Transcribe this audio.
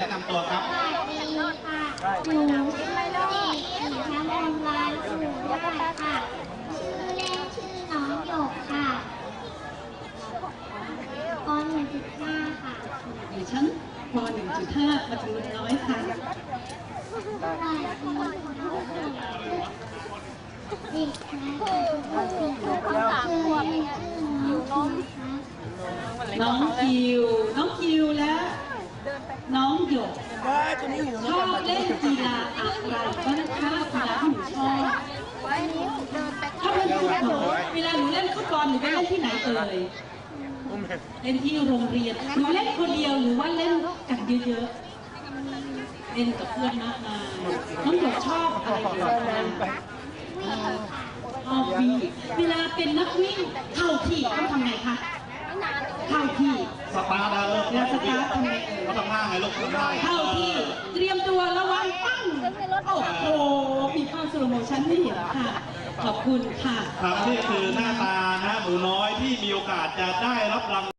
แนะนำตัวครับสวัสดีค่ะหนูชื่อเด็กหญิงชมนลานอู่ได้ค่ะ ชื่อเล่นชื่อน้องหยกค่ะปหนึ่งจุดห้าค่ะอยู่ชั้นป .1.5 มาถึงน้อยค่ะสวัสดีค่ะน้องหยกเด็กชายปกติชื่อเล่นชื่อน้องคิวค่ะน้องคิว น้องคิวและน้องหยก ชอบเล่นกีฬาอะไรบ้างคะกีฬาที่หนูชอบชอบเล่นฟุตบอลเวลาหนูเล่นฟุตบอลหนูไปเล่นที่ไหนเอ่ยเล่นที่โรงเรียนหนูเล่นคนเดียวหรือว่าเล่นกันเยอะๆเล่นกับเพื่อนมากมายน้องหยกชอบอะไรบ้างคะวิ่งค่ะชอบวิ่งเวลาเป็นนักวิ่งเข้าที่ต้องทำไงคะเข้าที่สตาร์ทแล้วเวลาสตาร์ททำไงเอ่ยก็ทำหน้าไงลูกทำหน้าเข้าที่เตรียมตัวระวังปั้ง โอ้โห มีภาพสโลโมชั่นให้เห็นค่ะ ขอบคุณค่ะ ครับนี่คือหน้าตานะหนูน้อยที่มีโอกาสจะได้รับราง